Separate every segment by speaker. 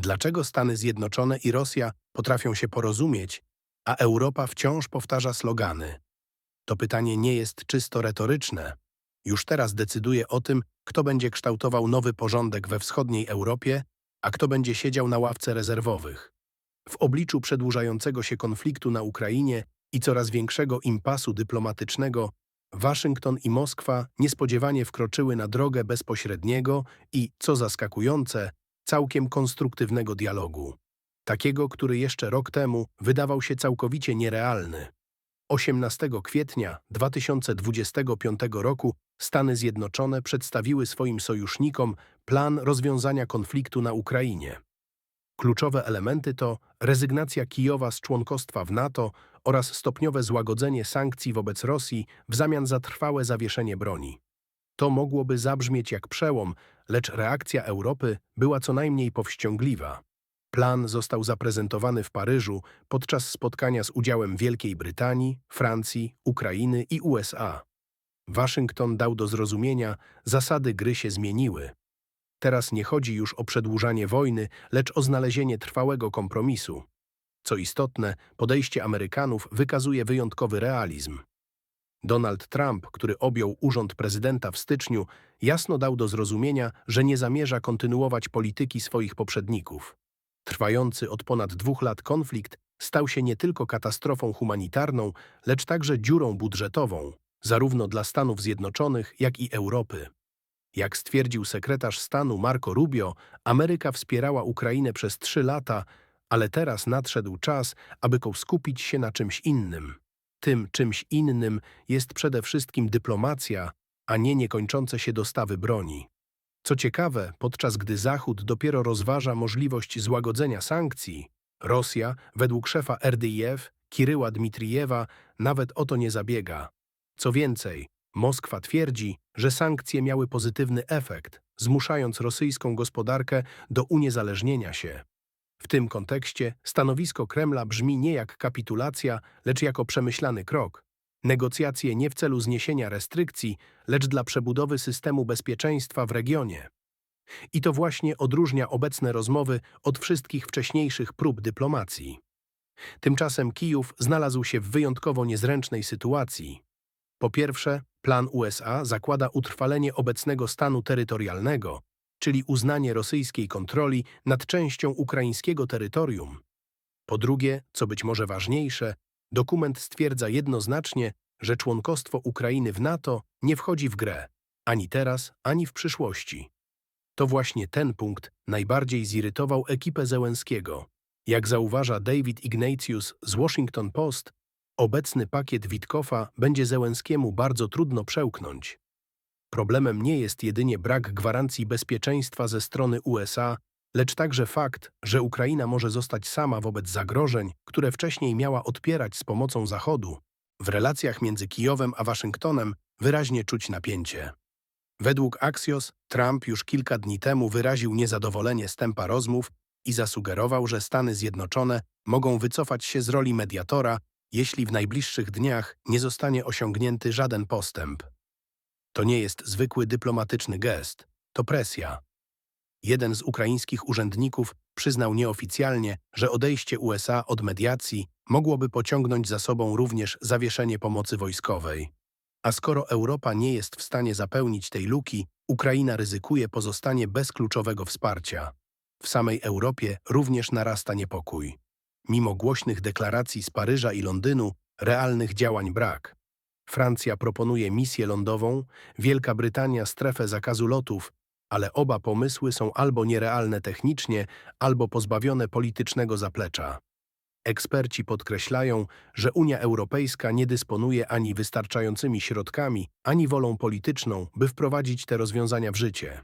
Speaker 1: Dlaczego Stany Zjednoczone i Rosja potrafią się porozumieć, a Europa wciąż powtarza slogany? To pytanie nie jest czysto retoryczne. Już teraz decyduje o tym, kto będzie kształtował nowy porządek we wschodniej Europie, a kto będzie siedział na ławce rezerwowych. W obliczu przedłużającego się konfliktu na Ukrainie i coraz większego impasu dyplomatycznego, Waszyngton i Moskwa niespodziewanie wkroczyły na drogę bezpośredniego i, co zaskakujące, całkiem konstruktywnego dialogu. Takiego, który jeszcze rok temu wydawał się całkowicie nierealny. 18 kwietnia 2025 roku Stany Zjednoczone przedstawiły swoim sojusznikom plan rozwiązania konfliktu na Ukrainie. Kluczowe elementy to rezygnacja Kijowa z członkostwa w NATO oraz stopniowe złagodzenie sankcji wobec Rosji w zamian za trwałe zawieszenie broni. To mogłoby zabrzmieć jak przełom, lecz reakcja Europy była co najmniej powściągliwa. Plan został zaprezentowany w Paryżu podczas spotkania z udziałem Wielkiej Brytanii, Francji, Ukrainy i USA. Waszyngton dał do zrozumienia, zasady gry się zmieniły. Teraz nie chodzi już o przedłużanie wojny, lecz o znalezienie trwałego kompromisu. Co istotne, podejście Amerykanów wykazuje wyjątkowy realizm. Donald Trump, który objął urząd prezydenta w styczniu, jasno dał do zrozumienia, że nie zamierza kontynuować polityki swoich poprzedników. Trwający od ponad dwóch lat konflikt stał się nie tylko katastrofą humanitarną, lecz także dziurą budżetową, zarówno dla Stanów Zjednoczonych, jak i Europy. Jak stwierdził sekretarz stanu Marco Rubio, Ameryka wspierała Ukrainę przez trzy lata, ale teraz nadszedł czas, aby skupić się na czymś innym. Tym czymś innym jest przede wszystkim dyplomacja, a nie niekończące się dostawy broni. Co ciekawe, podczas gdy Zachód dopiero rozważa możliwość złagodzenia sankcji, Rosja, według szefa RDIF, Kiryła Dmitrijewa, nawet o to nie zabiega. Co więcej, Moskwa twierdzi, że sankcje miały pozytywny efekt, zmuszając rosyjską gospodarkę do uniezależnienia się. W tym kontekście stanowisko Kremla brzmi nie jak kapitulacja, lecz jako przemyślany krok. Negocjacje nie w celu zniesienia restrykcji, lecz dla przebudowy systemu bezpieczeństwa w regionie. I to właśnie odróżnia obecne rozmowy od wszystkich wcześniejszych prób dyplomacji. Tymczasem Kijów znalazł się w wyjątkowo niezręcznej sytuacji. Po pierwsze, plan USA zakłada utrwalenie obecnego stanu terytorialnego, czyli uznanie rosyjskiej kontroli nad częścią ukraińskiego terytorium. Po drugie, co być może ważniejsze, dokument stwierdza jednoznacznie, że członkostwo Ukrainy w NATO nie wchodzi w grę, ani teraz, ani w przyszłości. To właśnie ten punkt najbardziej zirytował ekipę Zełenskiego. Jak zauważa David Ignatius z Washington Post, obecny pakiet Witkowa będzie Zełenskiemu bardzo trudno przełknąć. Problemem nie jest jedynie brak gwarancji bezpieczeństwa ze strony USA, lecz także fakt, że Ukraina może zostać sama wobec zagrożeń, które wcześniej miała odpierać z pomocą Zachodu. W relacjach między Kijowem a Waszyngtonem wyraźnie czuć napięcie. Według Axios, Trump już kilka dni temu wyraził niezadowolenie z tempa rozmów i zasugerował, że Stany Zjednoczone mogą wycofać się z roli mediatora, jeśli w najbliższych dniach nie zostanie osiągnięty żaden postęp. To nie jest zwykły dyplomatyczny gest, to presja. Jeden z ukraińskich urzędników przyznał nieoficjalnie, że odejście USA od mediacji mogłoby pociągnąć za sobą również zawieszenie pomocy wojskowej. A skoro Europa nie jest w stanie zapełnić tej luki, Ukraina ryzykuje pozostanie bez kluczowego wsparcia. W samej Europie również narasta niepokój. Mimo głośnych deklaracji z Paryża i Londynu, realnych działań brak. Francja proponuje misję lądową, Wielka Brytania strefę zakazu lotów, ale oba pomysły są albo nierealne technicznie, albo pozbawione politycznego zaplecza. Eksperci podkreślają, że Unia Europejska nie dysponuje ani wystarczającymi środkami, ani wolą polityczną, by wprowadzić te rozwiązania w życie.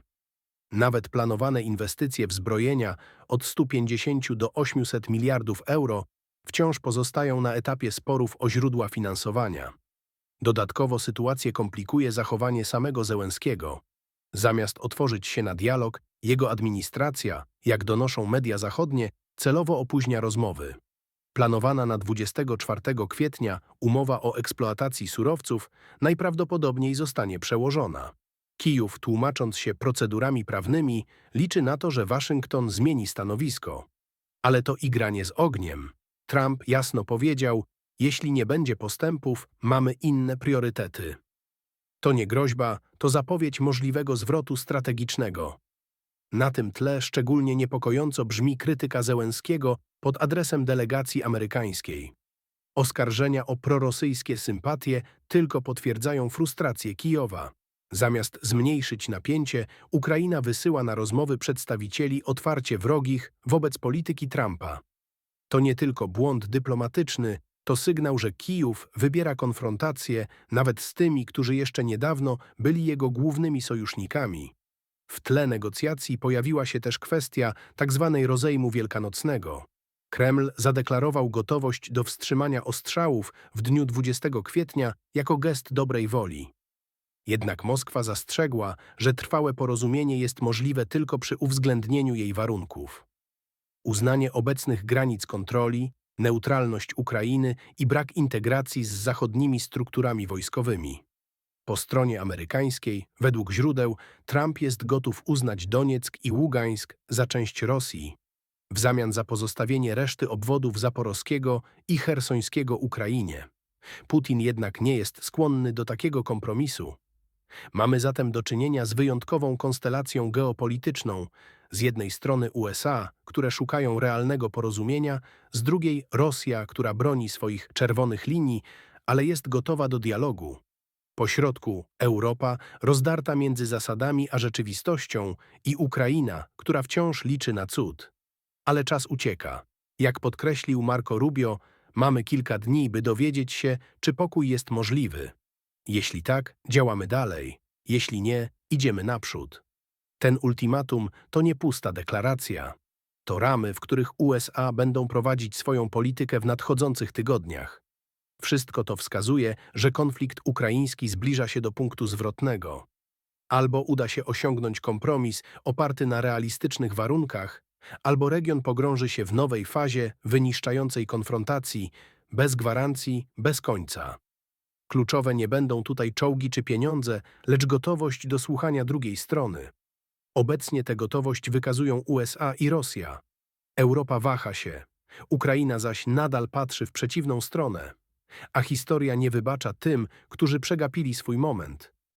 Speaker 1: Nawet planowane inwestycje w zbrojenia od 150 do 800 miliardów euro wciąż pozostają na etapie sporów o źródła finansowania. Dodatkowo sytuację komplikuje zachowanie samego Zełenskiego. Zamiast otworzyć się na dialog, jego administracja, jak donoszą media zachodnie, celowo opóźnia rozmowy. Planowana na 24 kwietnia umowa o eksploatacji surowców najprawdopodobniej zostanie przełożona. Kijów, tłumacząc się procedurami prawnymi, liczy na to, że Waszyngton zmieni stanowisko. Ale to igranie z ogniem. Trump jasno powiedział, jeśli nie będzie postępów, mamy inne priorytety. To nie groźba, to zapowiedź możliwego zwrotu strategicznego. Na tym tle szczególnie niepokojąco brzmi krytyka Zełenskiego pod adresem delegacji amerykańskiej. Oskarżenia o prorosyjskie sympatie tylko potwierdzają frustrację Kijowa. Zamiast zmniejszyć napięcie, Ukraina wysyła na rozmowy przedstawicieli otwarcie wrogich wobec polityki Trumpa. To nie tylko błąd dyplomatyczny, to sygnał, że Kijów wybiera konfrontację nawet z tymi, którzy jeszcze niedawno byli jego głównymi sojusznikami. W tle negocjacji pojawiła się też kwestia tzw. rozejmu wielkanocnego. Kreml zadeklarował gotowość do wstrzymania ostrzałów w dniu 20 kwietnia jako gest dobrej woli. Jednak Moskwa zastrzegła, że trwałe porozumienie jest możliwe tylko przy uwzględnieniu jej warunków. Uznanie obecnych granic kontroli, neutralność Ukrainy i brak integracji z zachodnimi strukturami wojskowymi. Po stronie amerykańskiej, według źródeł, Trump jest gotów uznać Donieck i Ługańsk za część Rosji, w zamian za pozostawienie reszty obwodów zaporowskiego i chersońskiego Ukrainie. Putin jednak nie jest skłonny do takiego kompromisu. Mamy zatem do czynienia z wyjątkową konstelacją geopolityczną, z jednej strony USA, które szukają realnego porozumienia, z drugiej Rosja, która broni swoich czerwonych linii, ale jest gotowa do dialogu. Po środku Europa, rozdarta między zasadami a rzeczywistością i Ukraina, która wciąż liczy na cud. Ale czas ucieka. Jak podkreślił Marco Rubio, mamy kilka dni, by dowiedzieć się, czy pokój jest możliwy. Jeśli tak, działamy dalej. Jeśli nie, idziemy naprzód. Ten ultimatum to nie pusta deklaracja. To ramy, w których USA będą prowadzić swoją politykę w nadchodzących tygodniach. Wszystko to wskazuje, że konflikt ukraiński zbliża się do punktu zwrotnego. Albo uda się osiągnąć kompromis oparty na realistycznych warunkach, albo region pogrąży się w nowej fazie wyniszczającej konfrontacji, bez gwarancji, bez końca. Kluczowe nie będą tutaj czołgi czy pieniądze, lecz gotowość do słuchania drugiej strony. Obecnie tę gotowość wykazują USA i Rosja. Europa waha się, Ukraina zaś nadal patrzy w przeciwną stronę. A historia nie wybacza tym, którzy przegapili swój moment.